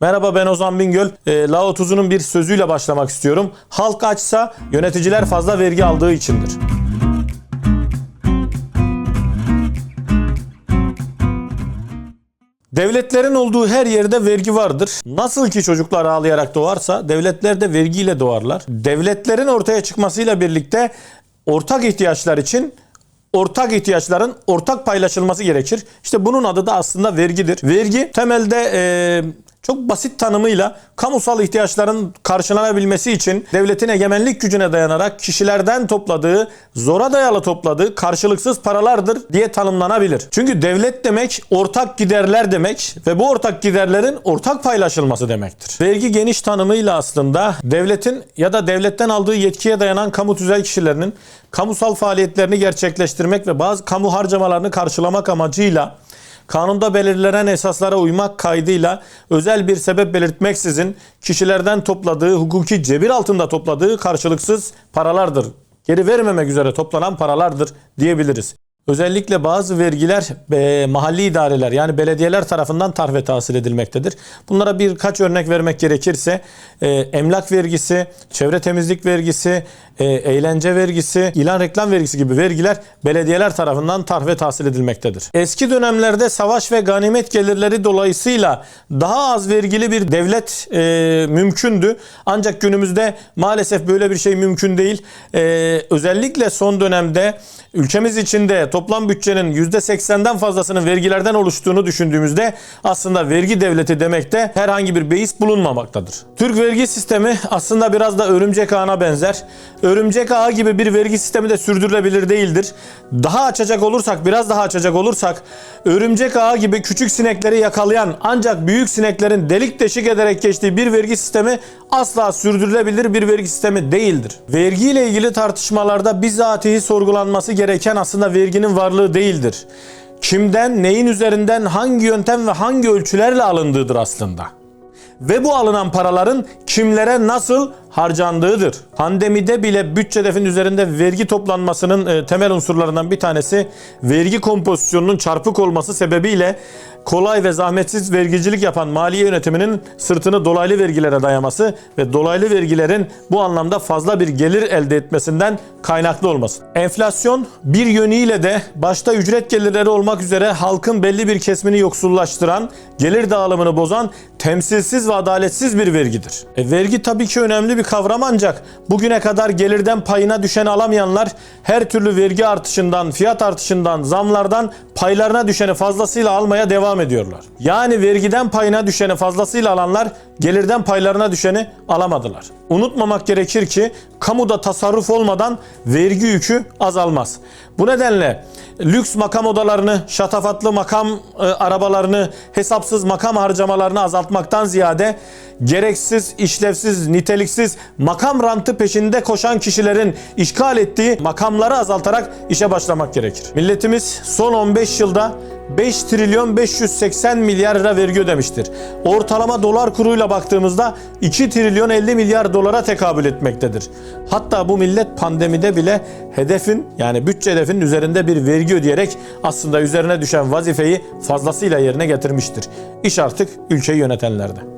Merhaba ben Ozan Bingöl. E, Lao Tuzun'un bir sözüyle başlamak istiyorum. Halk açsa yöneticiler fazla vergi aldığı içindir. Devletlerin olduğu her yerde vergi vardır. Nasıl ki çocuklar ağlayarak doğarsa devletler de vergiyle doğarlar. Devletlerin ortaya çıkmasıyla birlikte ortak ihtiyaçlar için ortak ihtiyaçların ortak paylaşılması gerekir. İşte bunun adı da aslında vergidir. Vergi temelde eee, çok basit tanımıyla kamusal ihtiyaçların karşılanabilmesi için devletin egemenlik gücüne dayanarak kişilerden topladığı, zora dayalı topladığı karşılıksız paralardır diye tanımlanabilir. Çünkü devlet demek ortak giderler demek ve bu ortak giderlerin ortak paylaşılması demektir. Vergi geniş tanımıyla aslında devletin ya da devletten aldığı yetkiye dayanan kamu tüzel kişilerinin kamusal faaliyetlerini gerçekleştirmek ve bazı kamu harcamalarını karşılamak amacıyla kanunda belirlenen esaslara uymak kaydıyla özel bir sebep belirtmeksizin kişilerden topladığı, hukuki cebir altında topladığı karşılıksız paralardır. Geri vermemek üzere toplanan paralardır diyebiliriz. Özellikle bazı vergiler e, mahalli idareler yani belediyeler tarafından tarif tahsil edilmektedir. Bunlara birkaç örnek vermek gerekirse e, emlak vergisi, çevre temizlik vergisi, e, eğlence vergisi, ilan reklam vergisi gibi vergiler belediyeler tarafından tarif tahsil edilmektedir. Eski dönemlerde savaş ve ganimet gelirleri dolayısıyla daha az vergili bir devlet e, mümkündü. Ancak günümüzde maalesef böyle bir şey mümkün değil. E, özellikle son dönemde ülkemiz içinde toplam bütçenin %80'den fazlasının vergilerden oluştuğunu düşündüğümüzde aslında vergi devleti demekte herhangi bir beis bulunmamaktadır. Türk vergi sistemi aslında biraz da örümcek ağına benzer. Örümcek ağı gibi bir vergi sistemi de sürdürülebilir değildir. Daha açacak olursak, biraz daha açacak olursak örümcek ağı gibi küçük sinekleri yakalayan ancak büyük sineklerin delik deşik ederek geçtiği bir vergi sistemi asla sürdürülebilir bir vergi sistemi değildir. Vergi ile ilgili tartışmalarda bizatihi sorgulanması gereken aslında verginin varlığı değildir. Kimden, neyin üzerinden, hangi yöntem ve hangi ölçülerle alındığıdır aslında. Ve bu alınan paraların kimlere nasıl harcandığıdır. Pandemide bile bütçe hedefinin üzerinde vergi toplanmasının e, temel unsurlarından bir tanesi vergi kompozisyonunun çarpık olması sebebiyle kolay ve zahmetsiz vergicilik yapan maliye yönetiminin sırtını dolaylı vergilere dayaması ve dolaylı vergilerin bu anlamda fazla bir gelir elde etmesinden kaynaklı olması. Enflasyon bir yönüyle de başta ücret gelirleri olmak üzere halkın belli bir kesimini yoksullaştıran, gelir dağılımını bozan temsilsiz ve adaletsiz bir vergidir. E, vergi tabii ki önemli bir kavram ancak bugüne kadar gelirden payına düşeni alamayanlar her türlü vergi artışından, fiyat artışından, zamlardan paylarına düşeni fazlasıyla almaya devam ediyorlar. Yani vergiden payına düşeni fazlasıyla alanlar gelirden paylarına düşeni alamadılar. Unutmamak gerekir ki kamuda tasarruf olmadan vergi yükü azalmaz. Bu nedenle lüks makam odalarını, şatafatlı makam e, arabalarını, hesapsız makam harcamalarını azaltmaktan ziyade gereksiz, işlevsiz, niteliksiz makam rantı peşinde koşan kişilerin işgal ettiği makamları azaltarak işe başlamak gerekir. Milletimiz son 15 yılda 5 trilyon 580 milyar lira vergi ödemiştir. Ortalama dolar kuruyla baktığımızda 2 trilyon 50 milyar dolara tekabül etmektedir. Hatta bu millet pandemide bile hedefin yani bütçe hedefinin üzerinde bir vergi ödeyerek aslında üzerine düşen vazifeyi fazlasıyla yerine getirmiştir. İş artık ülkeyi yönetenlerde.